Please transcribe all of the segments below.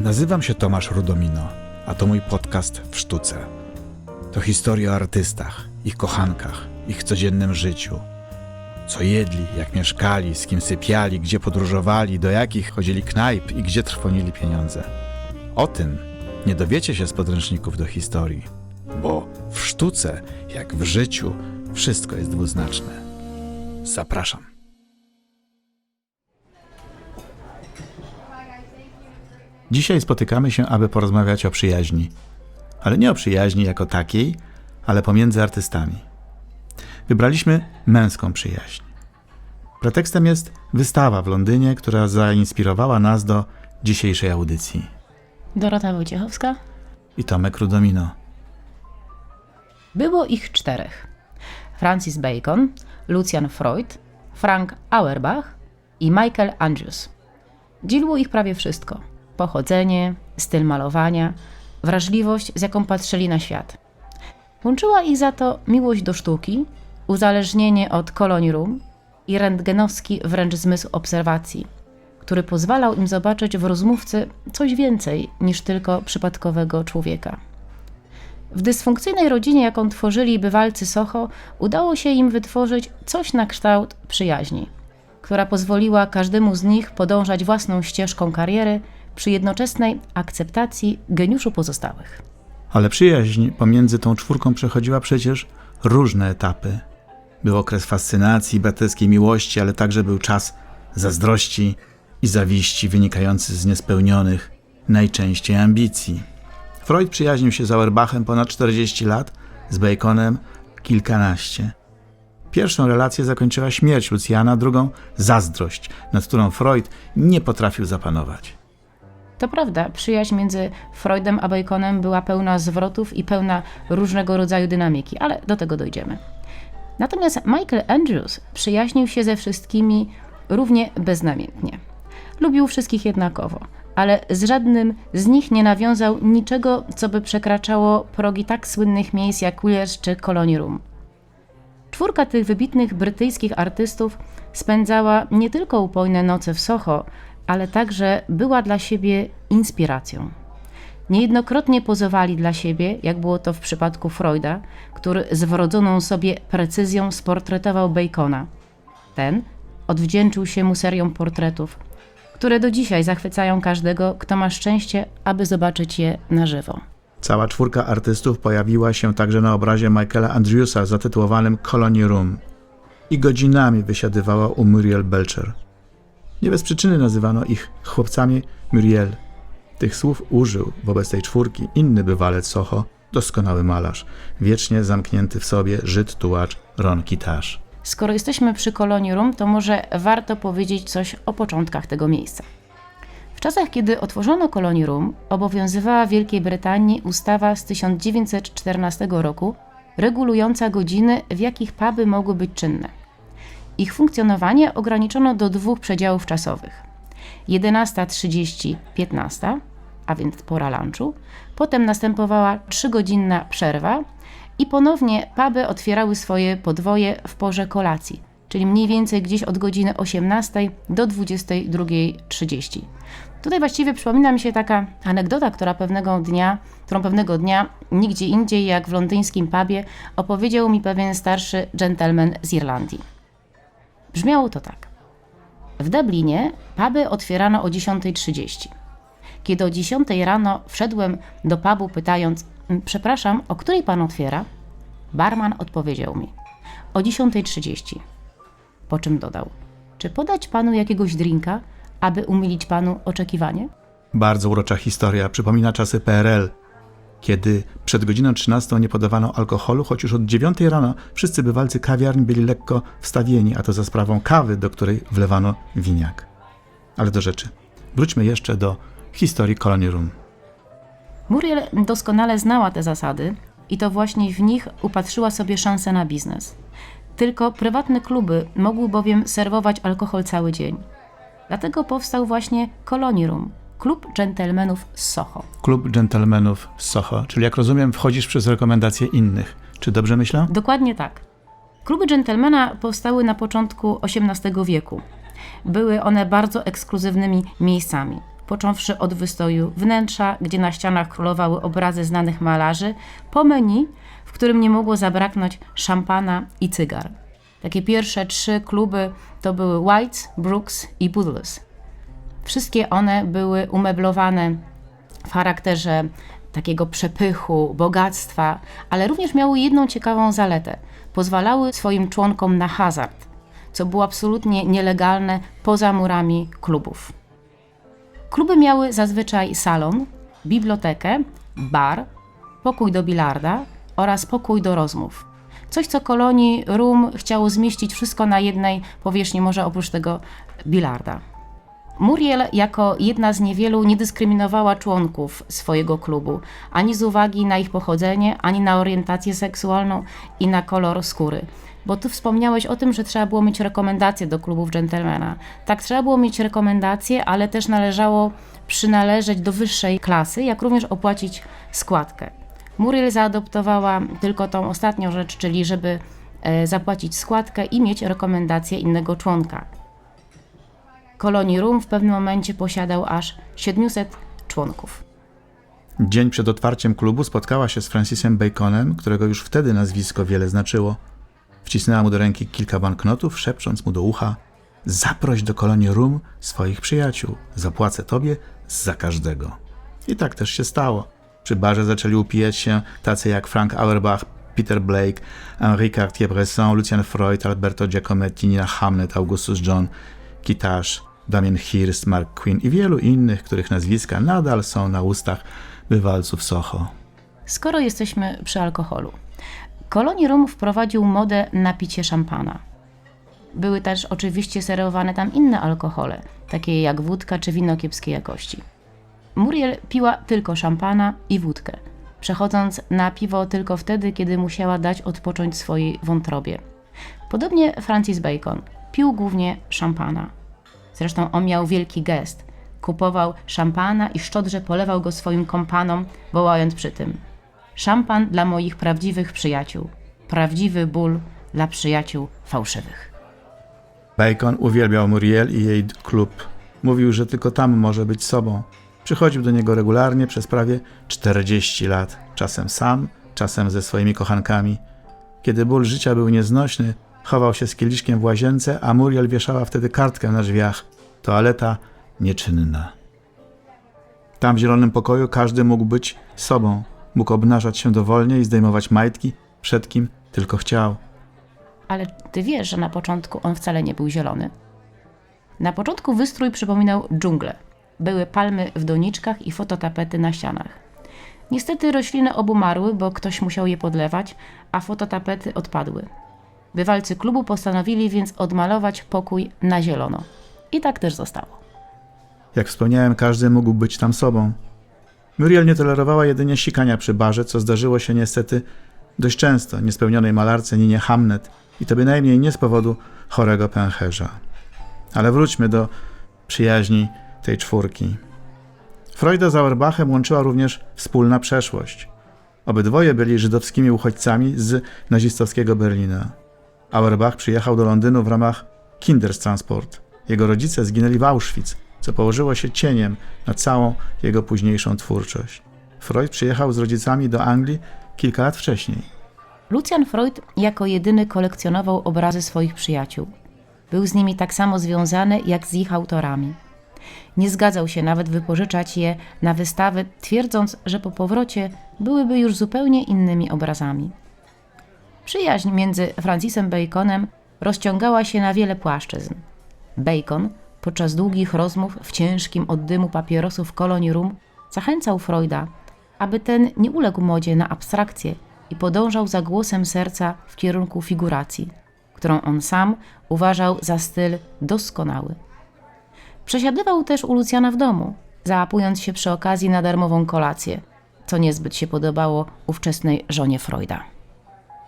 Nazywam się Tomasz Rudomino, a to mój podcast w sztuce. To historia o artystach, ich kochankach, ich codziennym życiu. Co jedli, jak mieszkali, z kim sypiali, gdzie podróżowali, do jakich chodzili knajp i gdzie trwonili pieniądze. O tym nie dowiecie się z podręczników do historii, bo w sztuce, jak w życiu, wszystko jest dwuznaczne. Zapraszam. Dzisiaj spotykamy się, aby porozmawiać o przyjaźni. Ale nie o przyjaźni jako takiej, ale pomiędzy artystami. Wybraliśmy męską przyjaźń. Pretekstem jest wystawa w Londynie, która zainspirowała nas do dzisiejszej audycji. Dorota Wojciechowska. I Tomek Rudomino. Było ich czterech. Francis Bacon, Lucian Freud, Frank Auerbach i Michael Andrews. Dzieliło ich prawie wszystko. Pochodzenie, styl malowania, wrażliwość, z jaką patrzyli na świat. Łączyła ich za to miłość do sztuki, uzależnienie od kolonirum i rentgenowski wręcz zmysł obserwacji, który pozwalał im zobaczyć w rozmówcy coś więcej niż tylko przypadkowego człowieka. W dysfunkcyjnej rodzinie, jaką tworzyli bywalcy Soho, udało się im wytworzyć coś na kształt przyjaźni, która pozwoliła każdemu z nich podążać własną ścieżką kariery przy jednoczesnej akceptacji geniuszu pozostałych. Ale przyjaźń pomiędzy tą czwórką przechodziła przecież różne etapy. Był okres fascynacji, braterskiej miłości, ale także był czas zazdrości i zawiści wynikający z niespełnionych, najczęściej ambicji. Freud przyjaźnił się z Auerbachem ponad 40 lat, z Baconem kilkanaście. Pierwszą relację zakończyła śmierć Lucjana, drugą zazdrość, nad którą Freud nie potrafił zapanować. To prawda, przyjaźń między Freudem a Baconem była pełna zwrotów i pełna różnego rodzaju dynamiki, ale do tego dojdziemy. Natomiast Michael Andrews przyjaźnił się ze wszystkimi równie beznamiętnie. Lubił wszystkich jednakowo, ale z żadnym z nich nie nawiązał niczego, co by przekraczało progi tak słynnych miejsc jak Queers czy Colony Room. Czwórka tych wybitnych brytyjskich artystów spędzała nie tylko upojne noce w Soho, ale także była dla siebie inspiracją. Niejednokrotnie pozowali dla siebie, jak było to w przypadku Freuda, który z wrodzoną sobie precyzją sportretował Bacona. Ten odwdzięczył się mu serią portretów, które do dzisiaj zachwycają każdego, kto ma szczęście, aby zobaczyć je na żywo. Cała czwórka artystów pojawiła się także na obrazie Michaela Andrewsa zatytułowanym Colony Room i godzinami wysiadywała u Muriel Belcher. Nie bez przyczyny nazywano ich chłopcami Muriel. Tych słów użył wobec tej czwórki inny bywalec Soho, doskonały malarz, wiecznie zamknięty w sobie Żyd tułacz Ron Kitarz. Skoro jesteśmy przy Kolonii Rum, to może warto powiedzieć coś o początkach tego miejsca. W czasach, kiedy otworzono Kolonię Rum, obowiązywała w Wielkiej Brytanii ustawa z 1914 roku regulująca godziny, w jakich puby mogły być czynne. Ich funkcjonowanie ograniczono do dwóch przedziałów czasowych. 11.30-15, a więc pora lunchu, potem następowała 3-godzinna przerwa i ponownie puby otwierały swoje podwoje w porze kolacji, czyli mniej więcej gdzieś od godziny 18 do 22.30. Tutaj właściwie przypomina mi się taka anegdota, która pewnego dnia, którą pewnego dnia nigdzie indziej jak w londyńskim pubie opowiedział mi pewien starszy gentleman z Irlandii. Brzmiało to tak. W Dublinie puby otwierano o 10.30. Kiedy o 10 rano wszedłem do pubu pytając, przepraszam, o której pan otwiera? Barman odpowiedział mi, o 10.30. Po czym dodał, czy podać panu jakiegoś drinka, aby umilić panu oczekiwanie? Bardzo urocza historia, przypomina czasy PRL, kiedy przed godziną 13 nie podawano alkoholu, choć już od 9 rano wszyscy bywalcy kawiarni byli lekko wstawieni, a to za sprawą kawy, do której wlewano winiak. Ale do rzeczy. Wróćmy jeszcze do historii Colony Room. Muriel doskonale znała te zasady i to właśnie w nich upatrzyła sobie szansę na biznes. Tylko prywatne kluby mogły bowiem serwować alkohol cały dzień. Dlatego powstał właśnie Colony Room, klub dżentelmenów z Soho. Klub dżentelmenów z Soho, czyli jak rozumiem, wchodzisz przez rekomendacje innych. Czy dobrze myślę? Dokładnie tak. Kluby dżentelmena powstały na początku XVIII wieku. Były one bardzo ekskluzywnymi miejscami. począwszy od wystoju wnętrza, gdzie na ścianach królowały obrazy znanych malarzy, po menu, w którym nie mogło zabraknąć szampana i cygar. Takie pierwsze trzy kluby to były White's, Brooks i Boodles. Wszystkie one były umeblowane w charakterze takiego przepychu, bogactwa, ale również miały jedną ciekawą zaletę. Pozwalały swoim członkom na hazard, co było absolutnie nielegalne poza murami klubów. Kluby miały zazwyczaj salon, bibliotekę, bar, pokój do bilarda oraz pokój do rozmów. Coś, co kolonii Rum chciało zmieścić wszystko na jednej powierzchni, może oprócz tego bilarda. Muriel jako jedna z niewielu nie dyskryminowała członków swojego klubu, ani z uwagi na ich pochodzenie, ani na orientację seksualną i na kolor skóry. Bo tu wspomniałeś o tym, że trzeba było mieć rekomendacje do klubów dżentelmena. Tak, trzeba było mieć rekomendacje, ale też należało przynależeć do wyższej klasy, jak również opłacić składkę. Muriel zaadoptowała tylko tą ostatnią rzecz, czyli żeby e, zapłacić składkę i mieć rekomendację innego członka. Kolonii Rum w pewnym momencie posiadał aż 700 członków. Dzień przed otwarciem klubu spotkała się z Francisem Baconem, którego już wtedy nazwisko wiele znaczyło. Wcisnęła mu do ręki kilka banknotów, szepcząc mu do ucha: Zaproś do kolonii Rum swoich przyjaciół, zapłacę tobie za każdego. I tak też się stało. Przy barze zaczęli upijać się tacy jak Frank Auerbach, Peter Blake, Henri Cartier-Bresson, Lucian Freud, Alberto Giacometti, Nina Hamlet, Augustus John, Kitasz, Damien Hirst, Mark Quinn i wielu innych, których nazwiska nadal są na ustach bywalców Soho. Skoro jesteśmy przy alkoholu, kolonii Rum wprowadził modę na picie szampana. Były też oczywiście serwowane tam inne alkohole, takie jak wódka czy wino kiepskiej jakości. Muriel piła tylko szampana i wódkę, przechodząc na piwo tylko wtedy, kiedy musiała dać odpocząć swojej wątrobie. Podobnie Francis Bacon pił głównie szampana. Zresztą on miał wielki gest. Kupował szampana i szczodrze polewał go swoim kompanom, wołając przy tym: Szampan dla moich prawdziwych przyjaciół. Prawdziwy ból dla przyjaciół fałszywych. Bacon uwielbiał Muriel i jej klub. Mówił, że tylko tam może być sobą. Przychodził do niego regularnie przez prawie 40 lat, czasem sam, czasem ze swoimi kochankami. Kiedy ból życia był nieznośny, chował się z kieliszkiem w łazience, a Muriel wieszała wtedy kartkę na drzwiach. Toaleta nieczynna. Tam w zielonym pokoju każdy mógł być sobą. Mógł obnażać się dowolnie i zdejmować majtki, przed kim tylko chciał. Ale ty wiesz, że na początku on wcale nie był zielony. Na początku wystrój przypominał dżunglę. Były palmy w doniczkach i fototapety na ścianach. Niestety rośliny obumarły, bo ktoś musiał je podlewać, a fototapety odpadły. Bywalcy klubu postanowili więc odmalować pokój na zielono. I tak też zostało. Jak wspomniałem, każdy mógł być tam sobą. Muriel nie tolerowała jedynie sikania przy barze, co zdarzyło się niestety dość często niespełnionej malarce Ninie Hamnet i to bynajmniej nie z powodu chorego pęcherza. Ale wróćmy do przyjaźni tej czwórki. Freuda z Auerbachem łączyła również wspólna przeszłość. Obydwoje byli żydowskimi uchodźcami z nazistowskiego Berlina. Auerbach przyjechał do Londynu w ramach Kinderstransport. Jego rodzice zginęli w Auschwitz, co położyło się cieniem na całą jego późniejszą twórczość. Freud przyjechał z rodzicami do Anglii kilka lat wcześniej. Lucian Freud jako jedyny kolekcjonował obrazy swoich przyjaciół. Był z nimi tak samo związany jak z ich autorami. Nie zgadzał się nawet wypożyczać je na wystawy, twierdząc, że po powrocie byłyby już zupełnie innymi obrazami. Przyjaźń między Francisem Baconem rozciągała się na wiele płaszczyzn. Bacon podczas długich rozmów w ciężkim od dymu papierosów kolonii Rum zachęcał Freuda, aby ten nie uległ modzie na abstrakcję i podążał za głosem serca w kierunku figuracji, którą on sam uważał za styl doskonały. Przesiadywał też u Lucjana w domu, załapując się przy okazji na darmową kolację, co niezbyt się podobało ówczesnej żonie Freuda.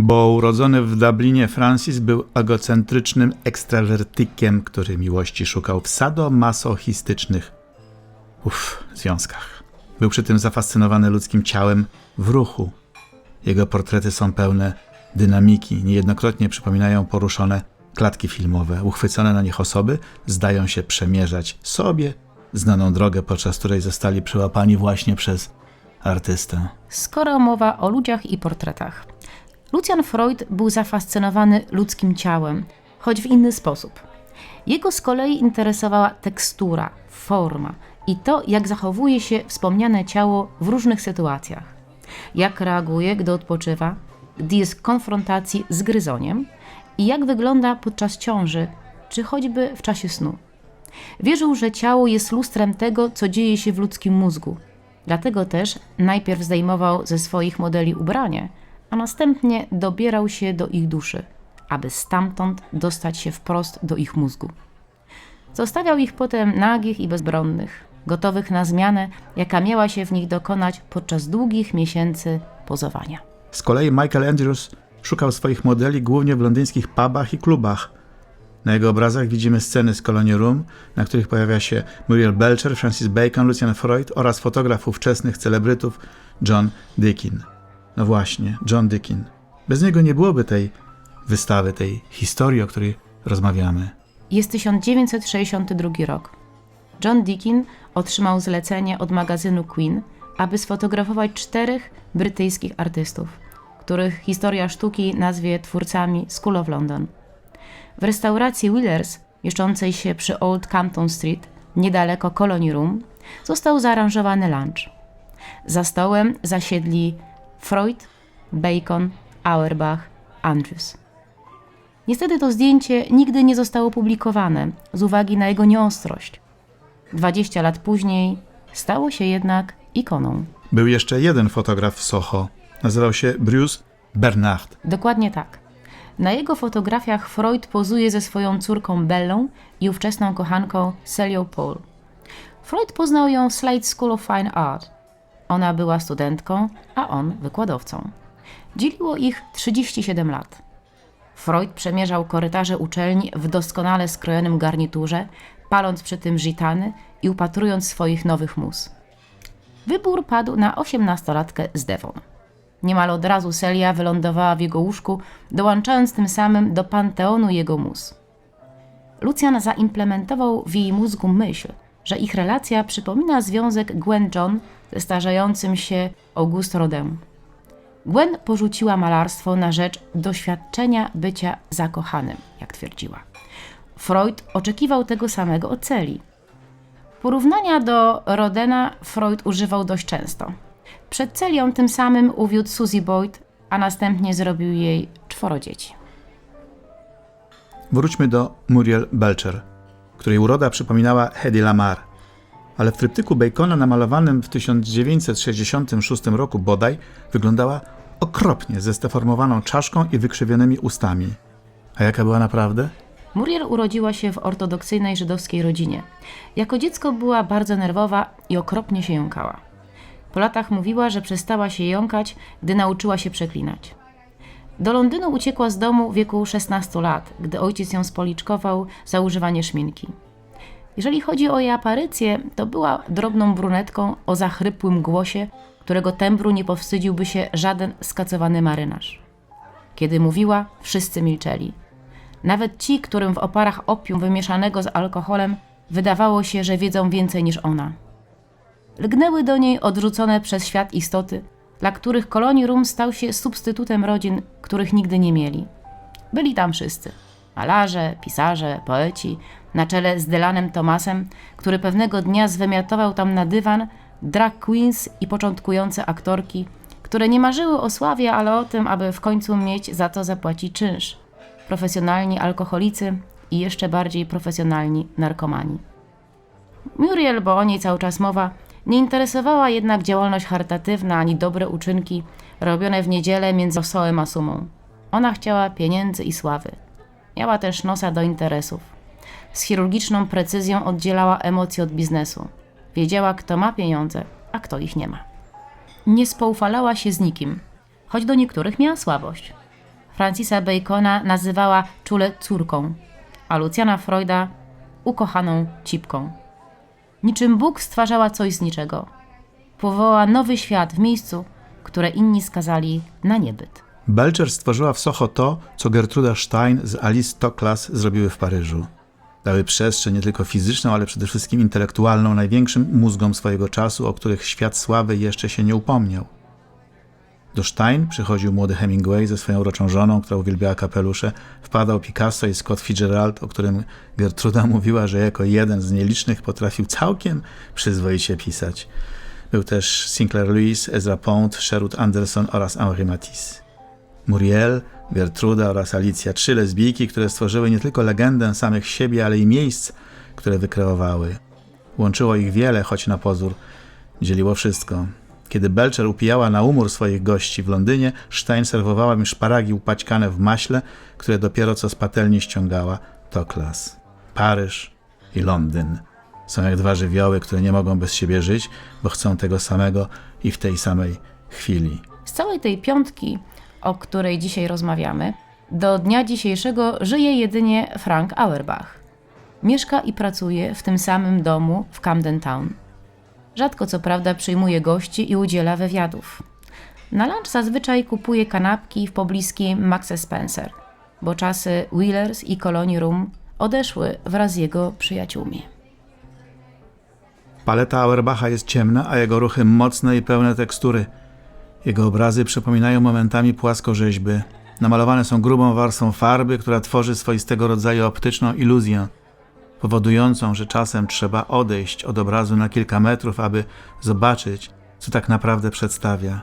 Bo urodzony w Dublinie Francis był egocentrycznym ekstrawertykiem, który miłości szukał w sadomasochistycznych uff, związkach. Był przy tym zafascynowany ludzkim ciałem w ruchu. Jego portrety są pełne dynamiki, niejednokrotnie przypominają poruszone klatki filmowe. Uchwycone na nich osoby zdają się przemierzać sobie znaną drogę, podczas której zostali przyłapani właśnie przez artystę. Skoro mowa o ludziach i portretach. Lucian Freud był zafascynowany ludzkim ciałem, choć w inny sposób. Jego z kolei interesowała tekstura, forma i to, jak zachowuje się wspomniane ciało w różnych sytuacjach. Jak reaguje, gdy odpoczywa, gdy jest w konfrontacji z gryzoniem i jak wygląda podczas ciąży, czy choćby w czasie snu. Wierzył, że ciało jest lustrem tego, co dzieje się w ludzkim mózgu. Dlatego też najpierw zdejmował ze swoich modeli ubranie, a następnie dobierał się do ich duszy, aby stamtąd dostać się wprost do ich mózgu. Zostawiał ich potem nagich i bezbronnych, gotowych na zmianę, jaka miała się w nich dokonać podczas długich miesięcy pozowania. Z kolei Michael Andrews szukał swoich modeli głównie w londyńskich pubach i klubach. Na jego obrazach widzimy sceny z Colony Room, na których pojawia się Muriel Belcher, Francis Bacon, Lucian Freud oraz fotograf ówczesnych celebrytów John Dickin. No właśnie, John Dickin. Bez niego nie byłoby tej wystawy, tej historii, o której rozmawiamy. Jest 1962 rok. John Dickin otrzymał zlecenie od magazynu Queen, aby sfotografować czterech brytyjskich artystów, których historia sztuki nazwie twórcami School of London. W restauracji Willers, mieszczącej się przy Old Campton Street, niedaleko Colony Room, został zaaranżowany lunch. Za stołem zasiedli Freud, Bacon, Auerbach, Andrews. Niestety to zdjęcie nigdy nie zostało publikowane z uwagi na jego nieostrość. 20 lat później stało się jednak ikoną. Był jeszcze jeden fotograf w Soho. Nazywał się Bruce Bernard. Dokładnie tak. Na jego fotografiach Freud pozuje ze swoją córką Bellą i ówczesną kochanką Celią Paul. Freud poznał ją w Slade School of Fine Art. Ona była studentką, a on wykładowcą. Dzieliło ich 37 lat. Freud przemierzał korytarze uczelni w doskonale skrojonym garniturze, paląc przy tym żitany i upatrując swoich nowych mus. Wybór padł na osiemnastolatkę z Devon. Niemal od razu Celia wylądowała w jego łóżku, dołączając tym samym do panteonu jego mus. Lucian zaimplementował w jej mózgu myśl, że ich relacja przypomina związek Gwen John ze się Auguste Rodin. Gwen porzuciła malarstwo na rzecz doświadczenia bycia zakochanym, jak twierdziła. Freud oczekiwał tego samego od Celi. Porównania do Rodena Freud używał dość często. Przed Celią tym samym uwiódł Suzy Boyd, a następnie zrobił jej czworo dzieci. Wróćmy do Muriel Belcher, której uroda przypominała Hedy Lamar. Ale w tryptyku Bacona namalowanym w 1966 roku bodaj wyglądała okropnie ze zdeformowaną czaszką i wykrzywionymi ustami. A jaka była naprawdę? Muriel urodziła się w ortodoksyjnej żydowskiej rodzinie. Jako dziecko była bardzo nerwowa i okropnie się jąkała. Po latach mówiła, że przestała się jąkać, gdy nauczyła się przeklinać. Do Londynu uciekła z domu w wieku 16 lat, gdy ojciec ją spoliczkował za używanie szminki. Jeżeli chodzi o jej aparycję, to była drobną brunetką o zachrypłym głosie, którego tembru nie powstydziłby się żaden skacowany marynarz. Kiedy mówiła, wszyscy milczeli. Nawet ci, którym w oparach opium wymieszanego z alkoholem wydawało się, że wiedzą więcej niż ona. Lgnęły do niej odrzucone przez świat istoty, dla których Colony Room stał się substytutem rodzin, których nigdy nie mieli. Byli tam wszyscy. Malarze, pisarze, poeci, na czele z Dylanem Thomasem, który pewnego dnia zwymiotował tam na dywan, drag queens i początkujące aktorki, które nie marzyły o sławie, ale o tym, aby w końcu mieć za to zapłacić czynsz. Profesjonalni alkoholicy i jeszcze bardziej profesjonalni narkomani. Muriel, bo o niej cały czas mowa, nie interesowała jednak działalność charytatywna ani dobre uczynki robione w niedzielę między rosołem a sumą. Ona chciała pieniędzy i sławy. Miała też nosa do interesów. Z chirurgiczną precyzją oddzielała emocje od biznesu. Wiedziała, kto ma pieniądze, a kto ich nie ma. Nie spoufalała się z nikim, choć do niektórych miała słabość. Francisa Bacona nazywała czule córką, a Luciana Freuda ukochaną cipką. Niczym Bóg stwarzała coś z niczego. Powołała nowy świat w miejscu, które inni skazali na niebyt. Belcher stworzyła w Soho to, co Gertruda Stein z Alice Toklas zrobiły w Paryżu. Dały przestrzeń nie tylko fizyczną, ale przede wszystkim intelektualną największym mózgom swojego czasu, o których świat sławy jeszcze się nie upomniał. Do Stein przychodził młody Hemingway ze swoją uroczą żoną, która uwielbiała kapelusze. Wpadał Picasso i Scott Fitzgerald, o którym Gertruda mówiła, że jako jeden z nielicznych potrafił całkiem przyzwoicie pisać. Był też Sinclair Lewis, Ezra Pound, Sherwood Anderson oraz Henri Matisse. Muriel, Gertruda oraz Alicja, trzy lesbijki, które stworzyły nie tylko legendę samych siebie, ale i miejsc, które wykreowały. Łączyło ich wiele, choć na pozór dzieliło wszystko. Kiedy Belcher upijała na umór swoich gości w Londynie, Stein serwowała im szparagi upaćkane w maśle, które dopiero co z patelni ściągała. To klas. Paryż i Londyn są jak dwa żywioły, które nie mogą bez siebie żyć, bo chcą tego samego i w tej samej chwili. Z całej tej piątki, o której dzisiaj rozmawiamy, do dnia dzisiejszego żyje jedynie Frank Auerbach. Mieszka i pracuje w tym samym domu w Camden Town. Rzadko co prawda przyjmuje gości i udziela wywiadów. Na lunch zazwyczaj kupuje kanapki w pobliskim Max Spencer, bo czasy Wheelers i Colony Room odeszły wraz z jego przyjaciółmi. Paleta Auerbacha jest ciemna, a jego ruchy mocne i pełne tekstury. Jego obrazy przypominają momentami płaskorzeźby. Namalowane są grubą warstwą farby, która tworzy swoistego rodzaju optyczną iluzję, powodującą, że czasem trzeba odejść od obrazu na kilka metrów, aby zobaczyć, co tak naprawdę przedstawia.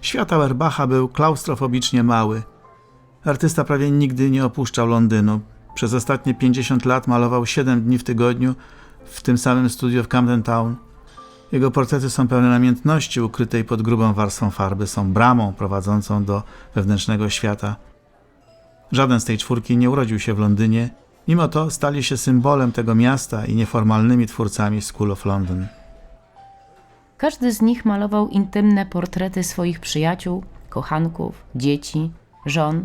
Świat Auerbacha był klaustrofobicznie mały. Artysta prawie nigdy nie opuszczał Londynu. Przez ostatnie 50 lat malował 7 dni w tygodniu w tym samym studiu w Camden Town. Jego portrety są pełne namiętności ukrytej pod grubą warstwą farby, są bramą prowadzącą do wewnętrznego świata. Żaden z tej czwórki nie urodził się w Londynie, mimo to stali się symbolem tego miasta i nieformalnymi twórcami School of London. Każdy z nich malował intymne portrety swoich przyjaciół, kochanków, dzieci, żon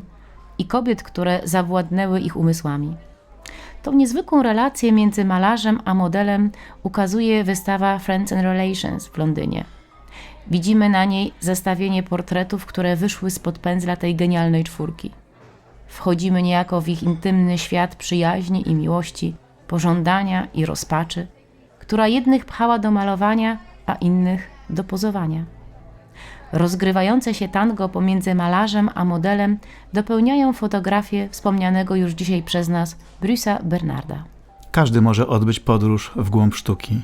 i kobiet, które zawładnęły ich umysłami. Tą niezwykłą relację między malarzem a modelem ukazuje wystawa Friends and Relations w Londynie. Widzimy na niej zestawienie portretów, które wyszły spod pędzla tej genialnej czwórki. Wchodzimy niejako w ich intymny świat przyjaźni i miłości, pożądania i rozpaczy, która jednych pchała do malowania, a innych do pozowania. Rozgrywające się tango pomiędzy malarzem a modelem dopełniają fotografię wspomnianego już dzisiaj przez nas Bruce'a Bernarda. Każdy może odbyć podróż w głąb sztuki.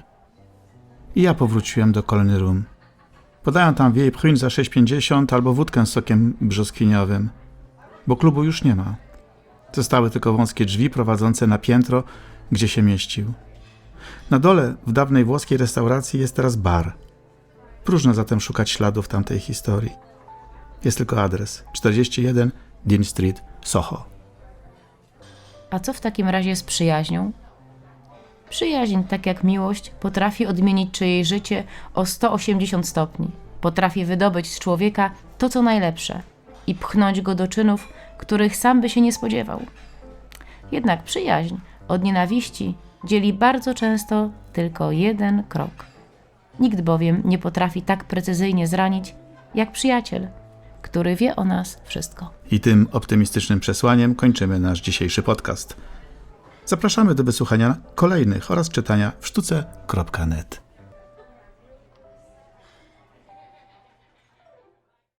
I ja powróciłem do Colony Room. Podają tam wieje pchruń za 6,50 albo wódkę z sokiem brzoskwiniowym, bo klubu już nie ma. Zostały tylko wąskie drzwi prowadzące na piętro, gdzie się mieścił. Na dole w dawnej włoskiej restauracji jest teraz bar. Próżno zatem szukać śladów tamtej historii. Jest tylko adres 41 Dean Street, Soho. A co w takim razie z przyjaźnią? Przyjaźń, tak jak miłość, potrafi odmienić czyjeś życie o 180 stopni. Potrafi wydobyć z człowieka to, co najlepsze i pchnąć go do czynów, których sam by się nie spodziewał. Jednak przyjaźń od nienawiści dzieli bardzo często tylko jeden krok. Nikt bowiem nie potrafi tak precyzyjnie zranić jak przyjaciel, który wie o nas wszystko. I tym optymistycznym przesłaniem kończymy nasz dzisiejszy podcast. Zapraszamy do wysłuchania kolejnych oraz czytania w sztuce.net.